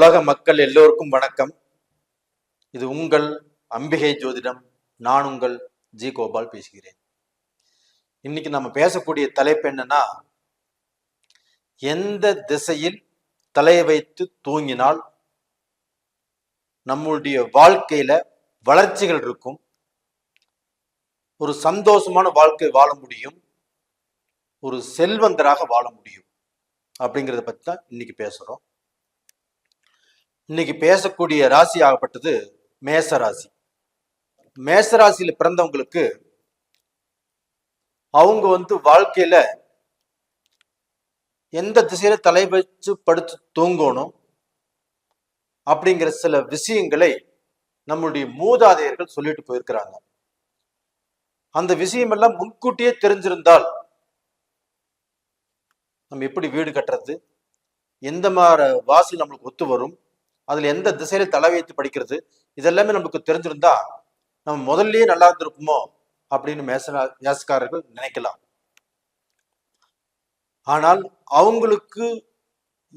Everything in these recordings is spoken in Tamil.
உலக மக்கள் எல்லோருக்கும் வணக்கம். இது உங்கள் அம்பிகை ஜோதிடம். நான் உங்கள் ஜி கோபால் பேசுகிறேன். இன்னைக்கு நம்ம பேசக்கூடிய தலைப்பு என்னன்னா எந்த திசையில் தலையை வைத்து தூங்கினால் நம்மளுடைய வாழ்க்கையில வளர்ச்சிகள் இருக்கும். ஒரு சந்தோஷமான வாழ்க்கை வாழ முடியும். ஒரு செல்வந்தராக வாழ முடியும். அப்படிங்கிறத பத்தி தான் இன்னைக்கு பேசுறோம். இன்னைக்கு பேசக்கூடிய ராசி ஆகப்பட்டது மேச ராசி மேச ராசியில பிறந்தவங்களுக்கு அவங்க வந்து வாழ்க்கையில எந்த திசையில தலை வச்சு படுத்து தூங்கணும் அப்படிங்கிற சில விஷயங்களை நம்மளுடைய மூதாதையர்கள் சொல்லிட்டு போயிருக்கிறாங்க. அந்த விஷயம் எல்லாம் முன்கூட்டியே தெரிஞ்சிருந்தால் நம்ம எப்படி வீடு கட்டுறது? எந்த மாதிரி வாசல் நம்மளுக்கு ஒத்து வரும்? அதுல எந்த திசையில தலை வைத்து படிக்கிறது? இதெல்லாமே நமக்கு தெரிஞ்சிருந்தா நம்ம முதல்லயே நல்லா இருந்திருக்குமோ அப்படின்னு மேச மேசக்காரர்கள் நினைக்கலாம். ஆனால் அவங்களுக்கு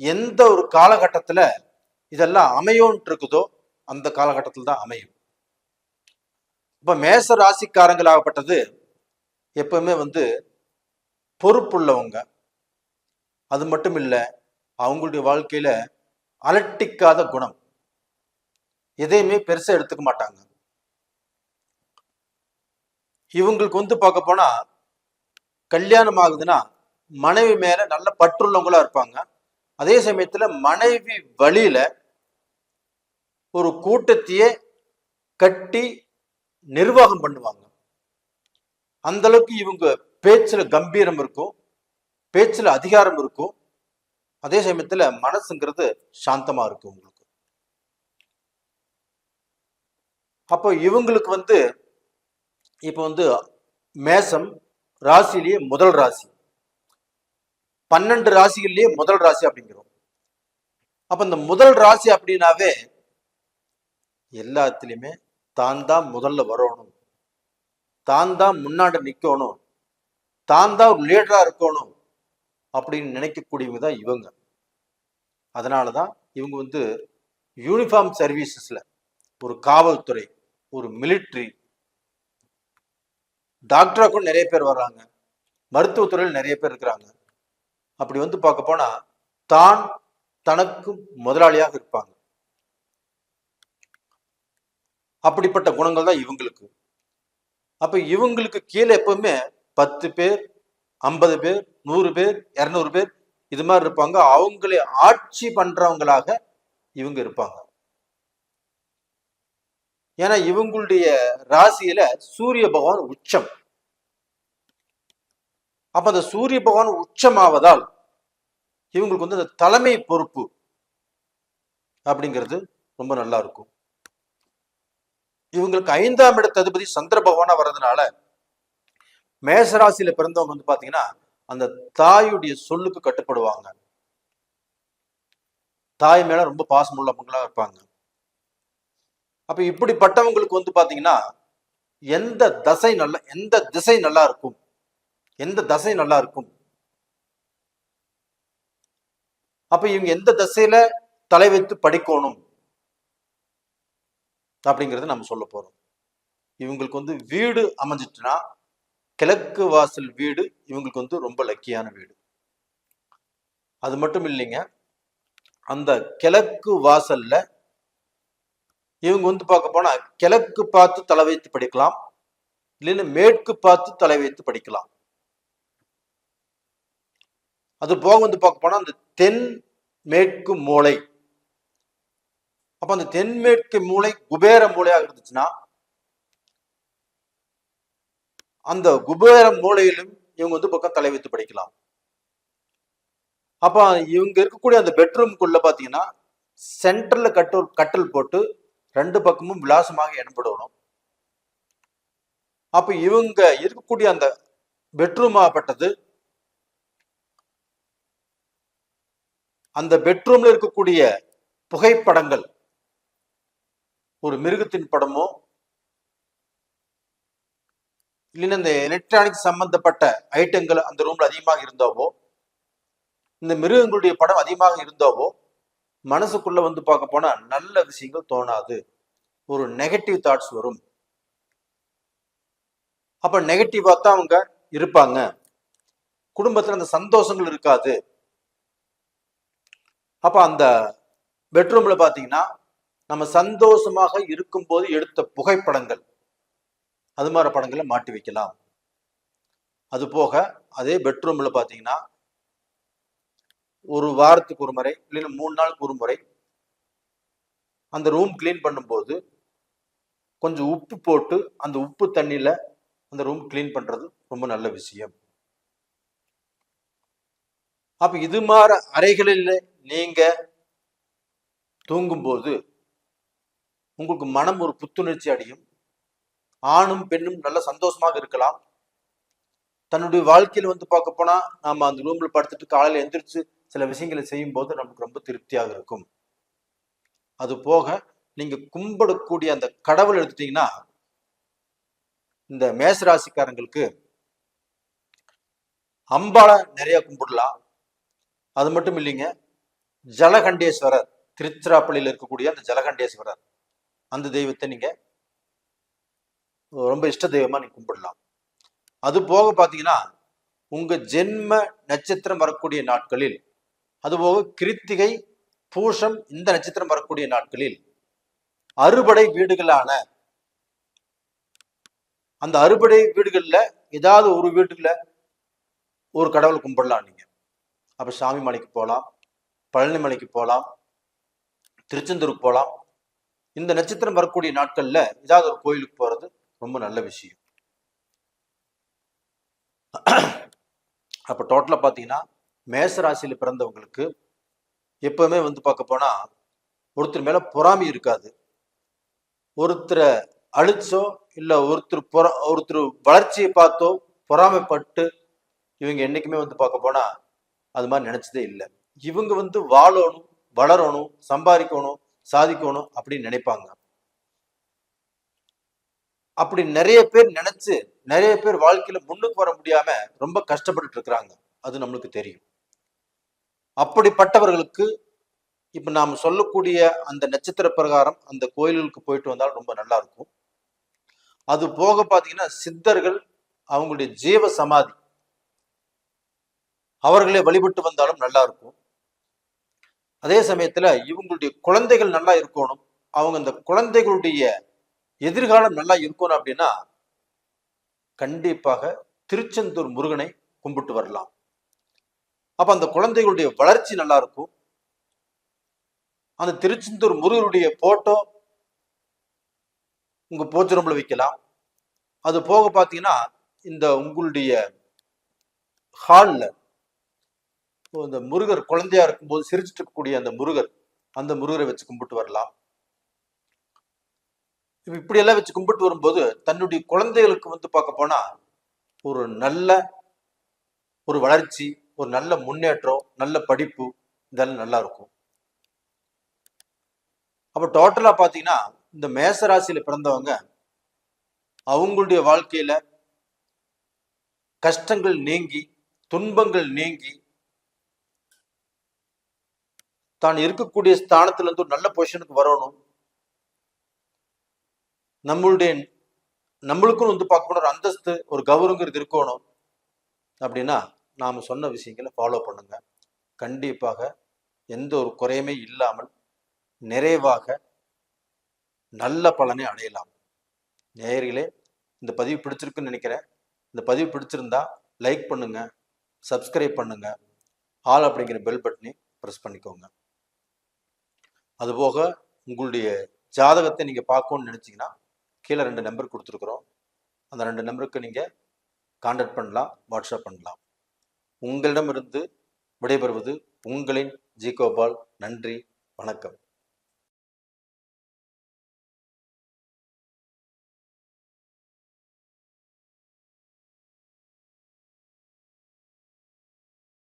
எந்த ஒரு காலகட்டத்துல இதெல்லாம் அமையும்னு இருக்குதோ அந்த காலகட்டத்தில் தான் அமையும். இப்ப மேச ராசிக்காரங்களாகப்பட்டது எப்பவுமே வந்து பொறுப்புள்ளவங்க. அது மட்டும் இல்லை அவங்களுடைய வாழ்க்கையில அலட்டிக்காத குணம். எதையுமே பெருசா எடுத்துக்க மாட்டாங்க. இவங்களுக்கு வந்து பார்க்க போனா கல்யாணம் ஆகுதுன்னா மனைவி மேல நல்ல பற்றுள்ளவங்களா இருப்பாங்க. அதே சமயத்துல மனைவி வழியில ஒரு கூட்டத்தையே கட்டி நிர்வாகம் பண்ணுவாங்க. அந்த அளவுக்கு இவங்க பேச்சுல கம்பீரம் இருக்கும் பேச்சுல அதிகாரம் இருக்கும். அதே சமயத்துல மனசுங்கிறது சாந்தமா இருக்கும் உங்களுக்கு. அப்போ இவங்களுக்கு வந்து இப்போ வந்து மேசம் ராசியிலேயே முதல் ராசி. பன்னெண்டு ராசிகள்லயே முதல் ராசி அப்படிங்கிறோம். அப்ப இந்த முதல் ராசி அப்படின்னாவே எல்லாத்துலயுமே தான் தான் முதல்ல வரணும். தான் தான் முன்னாடி நிக்கணும். தான் தான் ஒரு லீடரா இருக்கணும் அப்படின்னு நினைக்கக்கூடியவங்க தான் இவங்க. அதனால தான் இவங்க வந்து யூனிஃபார்ம் சர்வீசஸில் ஒரு காவல்துறை ஒரு மிலிட்ரி டாக்டராக கூட நிறைய பேர் வர்றாங்க. மருத்துவத்துறையில் நிறைய பேர் இருக்கிறாங்க. அப்படி வந்து பார்க்க போனால் தான் தனக்கு முதலாளியாக இருப்பாங்க. அப்படிப்பட்ட குணங்கள் தான் இவங்களுக்கு. அப்போ இவங்களுக்கு கீழே எப்பவுமே பத்து பேர் ஐம்பது பேர் நூறு பேர் இரநூறு பேர் இது மாதிரி இருப்பாங்க. அவங்களே ஆட்சி பண்றவங்களாக இவங்க இருப்பாங்க. ஏன்னா இவங்களுடைய ராசியில சூரிய பகவான் உச்சம். அப்ப அந்த சூரிய பகவான் உச்சமாவதால் இவங்களுக்கு வந்து அந்த தலைமை பொறுப்பு அப்படிங்கிறது ரொம்ப நல்லா இருக்கும். இவங்களுக்கு ஐந்தாம் இடத்த அதிபதி சந்திர பகவானா வர்றதுனால மேசராசியில பிறந்தவங்க வந்து பாத்தீங்கன்னா அந்த தாயுடைய சொல்லுக்கு கட்டுப்படுவாங்க. தாய் மேல ரொம்ப பாசம் உள்ளவங்களா இருப்பாங்க. அப்ப இப்படிப்பட்டவங்களுக்கு வந்து பாத்தீங்கன்னா எந்த தசை நல்ல எந்த திசை நல்லா இருக்கும்? எந்த தசை நல்லா இருக்கும்? அப்ப இவங்க எந்த திசையில தலை வைத்து படிக்கணும்? அப்படிங்கறத நம்ம சொல்ல போறோம். இவங்களுக்கு வந்து வீடு அமைஞ்சிட்டுனா கிழக்கு வாசல் வீடு இவங்களுக்கு வந்து ரொம்ப லக்கியான வீடு. அது மட்டும் இல்லைங்க அந்த கிழக்கு வாசல்ல இவங்க வந்து பார்க்க போனா கிழக்கு பார்த்து தலை வைத்து படிக்கலாம் இல்லைன்னா மேற்கு பார்த்து தலை வைத்து படிக்கலாம். அது போக வந்து பார்க்க போனா அந்த தென் மேற்கு மூளை. அப்ப அந்த தென்மேற்கு மூளை குபேர மூளையாக இருந்துச்சுன்னா அந்த குபேர மூலையிலும் இவங்க வந்து பக்கம் தலை வைத்து படிக்கலாம். அப்ப இவங்க இருக்கக்கூடிய அந்த பெட்ரூம்குள்ள பாத்தீங்கன்னா சென்டர்ல கட்டல் கட்டல் போட்டு ரெண்டு பக்கமும் விலாசமாக இடம்படணும் அப்ப இவங்க இருக்கக்கூடிய அந்த பெட்ரூம் ஆகப்பட்டது அந்த பெட்ரூம்ல இருக்கக்கூடிய புகைப்படங்கள் ஒரு மிருகத்தின் படமோ இல்லைன்னா இந்த எலக்ட்ரானிக்ஸ் சம்பந்தப்பட்ட ஐட்டங்கள் அந்த ரூம்ல அதிகமாக இருந்தாவோ இந்த மிருகங்களுடைய படம் அதிகமாக இருந்தாவோ மனசுக்குள்ள வந்து பார்க்க போனா நல்ல விஷயங்கள் தோணாது. ஒரு நெகட்டிவ் தாட்ஸ் வரும். அப்ப நெகட்டிவா தான் அவங்க இருப்பாங்க. குடும்பத்துல அந்த சந்தோஷங்கள் இருக்காது. அப்ப அந்த பெட்ரூம்ல பாத்தீங்கன்னா நம்ம சந்தோஷமாக இருக்கும்போது எடுத்த புகைப்படங்கள். அது மாதிரி படங்களை மாட்டி வைக்கலாம். அது போக அதே பெட்ரூமில் பார்த்தீங்கன்னா ஒரு வாரத்துக்கு ஒரு முறை இல்லைன்னா மூணு நாளுக்கு ஒரு முறை அந்த ரூம் க்ளீன் பண்ணும்போது கொஞ்சம் உப்பு போட்டு அந்த உப்பு தண்ணியில் அந்த ரூம் க்ளீன் பண்ணுறது ரொம்ப நல்ல விஷயம். அப்போ இது மாதிரி அறைகளில் நீங்கள் தூங்கும்போது உங்களுக்கு மனம் ஒரு புத்துணர்ச்சி அடையும். ஆணும் பெண்ணும் நல்ல சந்தோஷமாக இருக்கலாம். தன்னுடைய வாழ்க்கையில வந்து பார்க்க போனா நாம அந்த ரூம்ல படுத்துட்டு காலையில எந்திரிச்சு சில விஷயங்களை செய்யும் போது நமக்கு ரொம்ப திருப்தியாக இருக்கும். அது போக நீங்க கும்பிடக்கூடிய அந்த கடவுள் எடுத்துட்டீங்கன்னா இந்த மேசராசிக்காரங்களுக்கு அம்பாளை நிறைய கும்பிடலாம். அது மட்டும் இல்லைங்க ஜலகண்டேஸ்வரர் திருச்சிராப்பள்ளியில் இருக்கக்கூடிய அந்த ஜலகண்டேஸ்வரர் அந்த தெய்வத்தை நீங்க ரொம்ப இஷ்ட தெய்வமா நீ கும்பிடலாம். அது போக பாத்தீங்கன்னா உங்க ஜென்ம நட்சத்திரம் வரக்கூடிய நாட்களில் அதுபோக கிருத்திகை பூஷம் இந்த நட்சத்திரம் வரக்கூடிய நாட்களில் அறுபடை வீடுகளான அந்த அறுபடை வீடுகள்ல ஏதாவது ஒரு வீட்டுல ஒரு கடவுள் கும்பிடலாம் நீங்க. அப்ப சாமி மலைக்கு போகலாம் பழனி மலைக்கு போகலாம் திருச்செந்தூருக்கு போகலாம் இந்த நட்சத்திரம் வரக்கூடிய நாட்கள்ல ஏதாவது ஒரு கோயிலுக்கு போறது ரொம்ப நல்ல விஷயம். அப்போ டோட்டலா பார்த்தீங்கன்னா மேச ராசியில் பிறந்தவங்களுக்கு எப்பவுமே வந்து பார்க்க போனா ஒருத்தர் மேல பொறாமை இருக்காது. ஒருத்தரை அழிச்சோ இல்லை ஒருத்தர் பொற ஒருத்தர் வளர்ச்சியை பார்த்தோ பொறாமைப்பட்டு இவங்க என்னைக்குமே வந்து பார்க்க போனா அது மாதிரி நினைச்சதே இல்லை. இவங்க வந்து வாழணும் வளரணும் சம்பாதிக்கணும் சாதிக்கணும் அப்படின்னு நினைப்பாங்க. அப்படி நிறைய பேர் நினைச்சு நிறைய பேர் வாழ்க்கையில முன்னுக்கு வர முடியாம ரொம்ப கஷ்டப்பட்டுட்டு இருக்கிறாங்க. அது நம்மளுக்கு தெரியும். அப்படிப்பட்டவர்களுக்கு இப்ப நாம் சொல்லக்கூடிய அந்த நட்சத்திர பிரகாரம் அந்த கோயில்களுக்கு போயிட்டு வந்தால் ரொம்ப நல்லா இருக்கும். அது போக பாத்தீங்கன்னா சித்தர்கள் அவங்களுடைய ஜீவ சமாதி அவர்களே வழிபட்டு வந்தாலும் நல்லா இருக்கும். அதே சமயத்துல இவங்களுடைய குழந்தைகள் நல்லா இருக்கணும். அவங்க அந்த குழந்தைகளுடைய எதிர்காலம் நல்லா இருக்கணும் அப்படின்னா கண்டிப்பாக திருச்செந்தூர் முருகனை கும்பிட்டு வரலாம். அப்ப அந்த குழந்தைகளுடைய வளர்ச்சி நல்லா இருக்கும். அந்த திருச்செந்தூர் முருகனுடைய போட்டோ உங்க போச்சுரம்புல வைக்கலாம். அது போக பார்த்தீங்கன்னா இந்த உங்களுடைய ஹாலில் இந்த முருகர் குழந்தையா இருக்கும்போது சிரிச்சிட்டு இருக்கக்கூடிய அந்த முருகர் அந்த முருகரை வச்சு கும்பிட்டு வரலாம். இப்படி எல்லாம் வச்சு கும்பிட்டு வரும்போது தன்னுடைய குழந்தைகளுக்கு வந்து பார்க்க போனா ஒரு நல்ல ஒரு வளர்ச்சி ஒரு நல்ல முன்னேற்றம் நல்ல படிப்பு இதெல்லாம் நல்லா இருக்கும். அப்ப டோட்டலா பாத்தீங்கன்னா இந்த மேச ராசியில பிறந்தவங்க அவங்களுடைய வாழ்க்கையில கஷ்டங்கள் நீங்கி துன்பங்கள் நீங்கி தான் இருக்கக்கூடிய ஸ்தானத்துல இருந்து ஒரு நல்ல பொசிஷனுக்கு வரணும். நம்மளுடைய நம்மளுக்கும் வந்து பார்க்கணும் ஒரு அந்தஸ்து ஒரு கௌரவங்கிறது இருக்கணும். அப்படின்னா நாம் சொன்ன விஷயங்களை ஃபாலோ பண்ணுங்க. கண்டிப்பாக எந்த ஒரு குறையுமே இல்லாமல் நிறைவாக நல்ல பலனை அடையலாம். நேயர்களே இந்த பதிவு பிடிச்சிருக்குன்னு நினைக்கிறேன். இந்த பதிவு பிடிச்சிருந்தா லைக் பண்ணுங்க சப்ஸ்கிரைப் பண்ணுங்க. ஆல் அப்படிங்கிற பெல் பட்டனை ப்ரெஸ் பண்ணிக்கோங்க. அதுபோக உங்களுடைய ஜாதகத்தை நீங்கள் பார்க்கணும்னு நினச்சிங்கன்னா கீழே ரெண்டு நம்பர் கொடுத்துருக்குறோம். அந்த ரெண்டு நம்பருக்கு நீங்கள் கான்டாக்ட் பண்ணலாம் வாட்ஸ்அப் பண்ணலாம். உங்களிடமிருந்து விடைபெறுவது உங்களின் ஜி கோபால். நன்றி வணக்கம்.